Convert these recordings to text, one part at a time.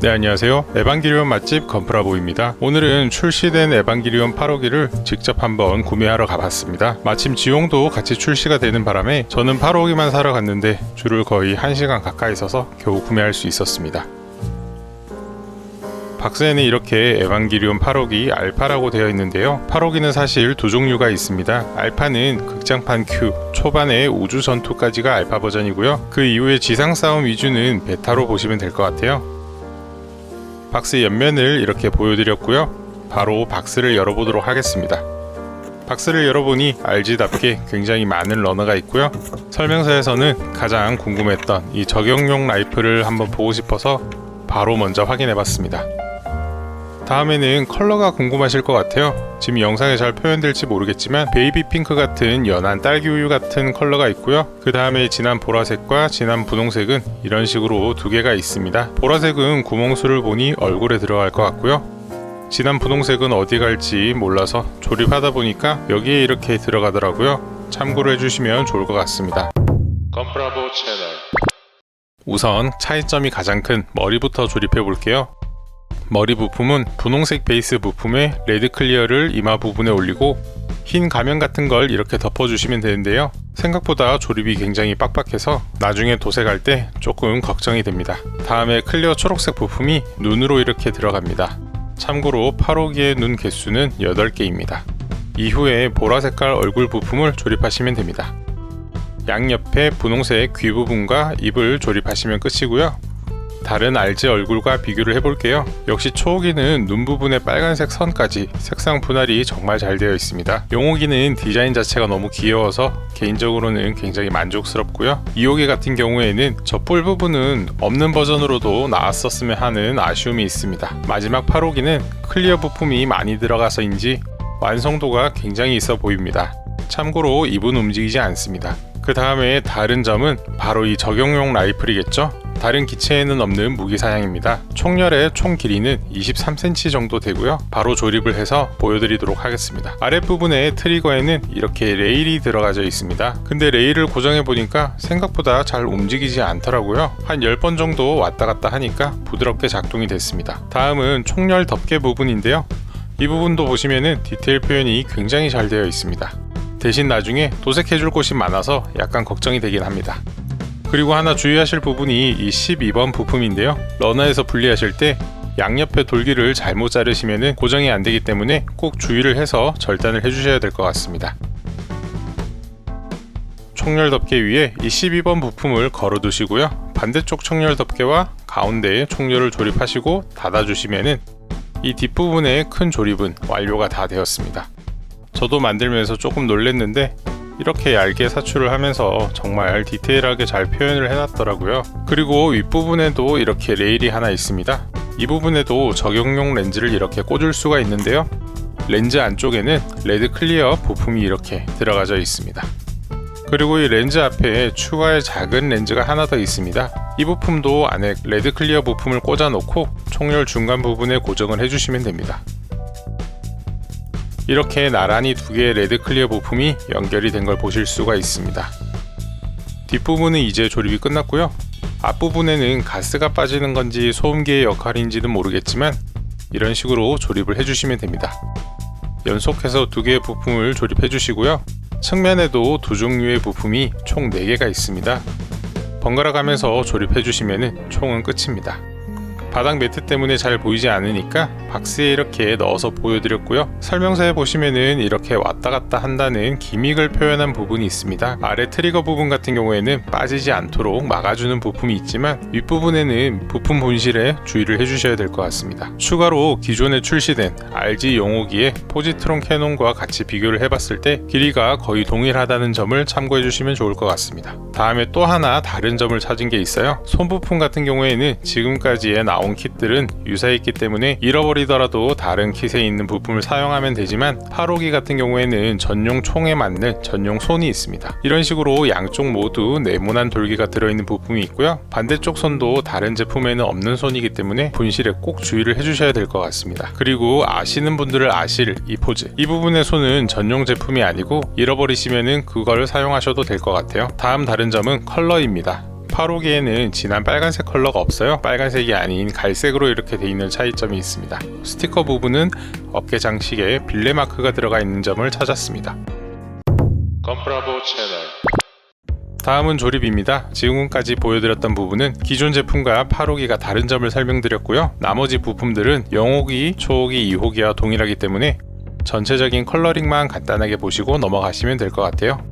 네 안녕하세요. 에반기리온 맛집 건프라보입니다. 오늘은 출시된 에반기리온 8호기를 직접 한번 구매하러 가봤습니다. 마침 지용도 같이 출시가 되는 바람에 저는 8호기만 사러 갔는데 줄을 거의 1시간 가까이 서서 겨우 구매할 수 있었습니다. 박스에는 이렇게 에반기리온 8호기 알파라고 되어 있는데요. 8호기는 사실 두 종류가 있습니다. 알파는 극장판 Q 초반에 우주 전투까지가 알파 버전이고요. 그 이후에 지상 싸움 위주는 베타로 보시면 될 것 같아요 박스 옆면을 이렇게 보여드렸고요. 바로 박스를 열어보도록 하겠습니다. 박스를 열어보니 RG답게 굉장히 많은 러너가 있고요. 설명서에서는 가장 궁금했던 이 적용용 라이플을 한번 보고 싶어서 바로 먼저 확인해봤습니다. 다음에는 컬러가 궁금하실 것 같아요. 지금 영상에 잘 표현될지 모르겠지만 베이비 핑크 같은 연한 딸기 우유 같은 컬러가 있고요. 그 다음에 진한 보라색과 진한 분홍색은 이런 식으로 두 개가 있습니다. 보라색은 구멍수를 보니 얼굴에 들어갈 것 같고요. 진한 분홍색은 어디 갈지 몰라서 조립하다 보니까 여기에 이렇게 들어가더라고요. 참고로 해주시면 좋을 것 같습니다. 건프라보 채널 우선 차이점이 가장 큰 머리부터 조립해 볼게요. 머리 부품은 분홍색 베이스 부품에 레드 클리어를 이마 부분에 올리고 흰 가면 같은 걸 이렇게 덮어주시면 되는데요. 생각보다 조립이 굉장히 빡빡해서 나중에 도색할 때 조금 걱정이 됩니다. 다음에 클리어 초록색 부품이 눈으로 이렇게 들어갑니다. 참고로 8호기의 눈 개수는 8개입니다. 이후에 보라 색깔 얼굴 부품을 조립하시면 됩니다. 양옆에 분홍색 귀 부분과 입을 조립하시면 끝이고요. 다른 RG 얼굴과 비교를 해볼게요. 역시 초호기는 눈 부분의 빨간색 선까지 색상 분할이 정말 잘 되어 있습니다. 용호기는 디자인 자체가 너무 귀여워서 개인적으로는 굉장히 만족스럽고요. 2호기 같은 경우에는 저 뿔 부분은 없는 버전으로도 나왔었으면 하는 아쉬움이 있습니다. 마지막 8호기는 클리어 부품이 많이 들어가서인지 완성도가 굉장히 있어 보입니다. 참고로 입은 움직이지 않습니다. 그 다음에 다른 점은 바로 이 적용용 라이플이겠죠? 다른 기체에는 없는 무기 사양입니다. 총열의 총 길이는 23cm 정도 되고요. 바로 조립을 해서 보여드리도록 하겠습니다. 아랫부분에 트리거에는 이렇게 레일이 들어가져 있습니다. 근데 레일을 고정해 보니까 생각보다 잘 움직이지 않더라고요. 한 10번 정도 왔다 갔다 하니까 부드럽게 작동이 됐습니다. 다음은 총열 덮개 부분인데요. 이 부분도 보시면은 디테일 표현이 굉장히 잘 되어 있습니다. 대신 나중에 도색해줄 곳이 많아서 약간 걱정이 되긴 합니다. 그리고 하나 주의하실 부분이 이 12번 부품인데요. 러너에서 분리하실 때 양옆에 돌기를 잘못 자르시면 고정이 안 되기 때문에 꼭 주의를 해서 절단을 해주셔야 될 것 같습니다. 총열 덮개 위에 이 12번 부품을 걸어 두시고요. 반대쪽 총열 덮개와 가운데에 총열을 조립하시고 닫아주시면 이 뒷부분의 큰 조립은 완료가 다 되었습니다. 저도 만들면서 조금 놀랬는데 이렇게 얇게 사출을 하면서 정말 디테일하게 잘 표현을 해놨더라고요. 그리고 윗부분에도 이렇게 레일이 하나 있습니다. 이 부분에도 적용용 렌즈를 이렇게 꽂을 수가 있는데요. 렌즈 안쪽에는 레드 클리어 부품이 이렇게 들어가져 있습니다. 그리고 이 렌즈 앞에 추가의 작은 렌즈가 하나 더 있습니다. 이 부품도 안에 레드 클리어 부품을 꽂아 놓고 총열 중간 부분에 고정을 해주시면 됩니다. 이렇게 나란히 두 개의 레드 클리어 부품이 연결이 된 걸 보실 수가 있습니다. 뒷부분은 이제 조립이 끝났고요. 앞부분에는 가스가 빠지는 건지 소음기의 역할인지는 모르겠지만 이런 식으로 조립을 해주시면 됩니다. 연속해서 두 개의 부품을 조립해 주시고요. 측면에도 두 종류의 부품이 총 4개가 있습니다. 번갈아 가면서 조립해 주시면 총은 끝입니다. 바닥 매트 때문에 잘 보이지 않으니까 박스에 이렇게 넣어서 보여드렸고요. 설명서에 보시면은 이렇게 왔다 갔다 한다는 기믹을 표현한 부분이 있습니다. 아래 트리거 부분 같은 경우에는 빠지지 않도록 막아주는 부품이 있지만 윗부분에는 부품 본실에 주의를 해주셔야 될 것 같습니다. 추가로 기존에 출시된 RG 용호기의 포지트론 캐논과 같이 비교를 해봤을 때 길이가 거의 동일하다는 점을 참고해 주시면 좋을 것 같습니다. 다음에 또 하나 다른 점을 찾은 게 있어요. 손부품 같은 경우에는 지금까지의 나온 kit들은 유사했기 때문에 잃어버리더라도 다른 킷에 있는 부품을 사용하면 되지만 8호기 같은 경우에는 전용 총에 맞는 전용 손이 있습니다. 이런 식으로 양쪽 모두 네모난 돌기가 들어있는 부품이 있고요. 반대쪽 손도 다른 제품에는 없는 손이기 때문에 분실에 꼭 주의를 해주셔야 될 것 같습니다. 그리고 아시는 분들을 아실 이 포즈 이 부분의 손은 전용 제품이 아니고 잃어버리시면은 그걸 사용하셔도 될 것 같아요. 다음 다른 점은 컬러입니다. 8호기에는 진한 빨간색 컬러가 없어요. 빨간색이 아닌 갈색으로 이렇게 돼 있는 차이점이 있습니다. 스티커 부분은 어깨 장식에 빌레 마크가 들어가 있는 점을 찾았습니다. 건프라보 채널 다음은 조립입니다. 지금까지 보여드렸던 부분은 기존 제품과 8호기가 다른 점을 설명드렸고요. 나머지 부품들은 0호기, 초호기, 2호기와 동일하기 때문에 전체적인 컬러링만 간단하게 보시고 넘어가시면 될 것 같아요.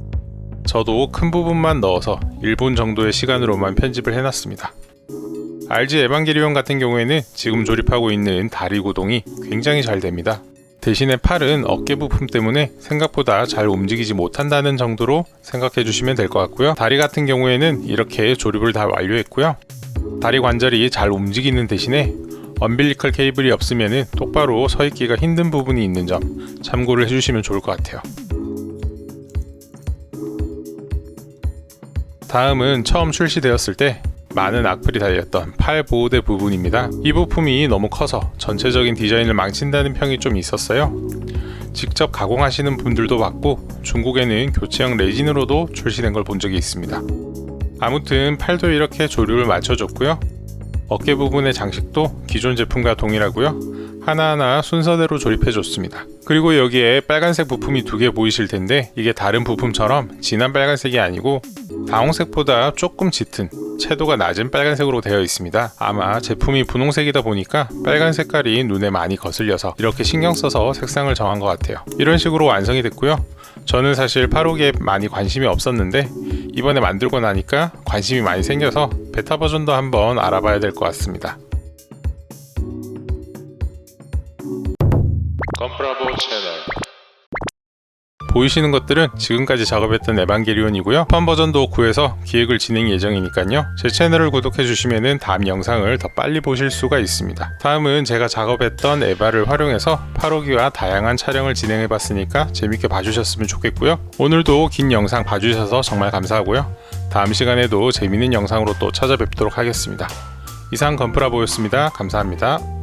저도 큰 부분만 넣어서 1분 정도의 시간으로만 편집을 해놨습니다. RG 에반게리온 같은 경우에는 지금 조립하고 있는 다리 구동이 굉장히 잘 됩니다. 대신에 팔은 어깨 부품 때문에 생각보다 잘 움직이지 못한다는 정도로 생각해 주시면 될 것 같고요. 다리 같은 경우에는 이렇게 조립을 다 완료했고요. 다리 관절이 잘 움직이는 대신에 엄빌리컬 케이블이 없으면 똑바로 서 있기가 힘든 부분이 있는 점 참고를 해주시면 좋을 것 같아요. 다음은 처음 출시되었을 때 많은 악플이 달렸던 팔 보호대 부분입니다. 이 부품이 너무 커서 전체적인 디자인을 망친다는 평이 좀 있었어요. 직접 가공하시는 분들도 봤고 중국에는 교체형 레진으로도 출시된 걸 본 적이 있습니다. 아무튼 팔도 이렇게 조립을 맞춰줬고요. 어깨 부분의 장식도 기존 제품과 동일하고요. 하나하나 순서대로 조립해 줬습니다. 그리고 여기에 빨간색 부품이 두 개 보이실 텐데 이게 다른 부품처럼 진한 빨간색이 아니고 다홍색보다 조금 짙은 채도가 낮은 빨간색으로 되어 있습니다. 아마 제품이 분홍색이다 보니까 빨간 색깔이 눈에 많이 거슬려서 이렇게 신경 써서 색상을 정한 것 같아요. 이런 식으로 완성이 됐고요. 저는 사실 8호기에 많이 관심이 없었는데 이번에 만들고 나니까 관심이 많이 생겨서 베타 버전도 한번 알아봐야 될 것 같습니다. 건프라보 채널 보이시는 것들은 지금까지 작업했던 에반게리온이고요. 펀 버전도 구해서 기획을 진행 예정이니까요. 제 채널을 구독해 주시면 다음 영상을 더 빨리 보실 수가 있습니다. 다음은 제가 작업했던 에바를 활용해서 8호기와 다양한 촬영을 진행해 봤으니까 재밌게 봐주셨으면 좋겠고요. 오늘도 긴 영상 봐주셔서 정말 감사하고요. 다음 시간에도 재밌는 영상으로 또 찾아뵙도록 하겠습니다. 이상 건프라보였습니다. 감사합니다.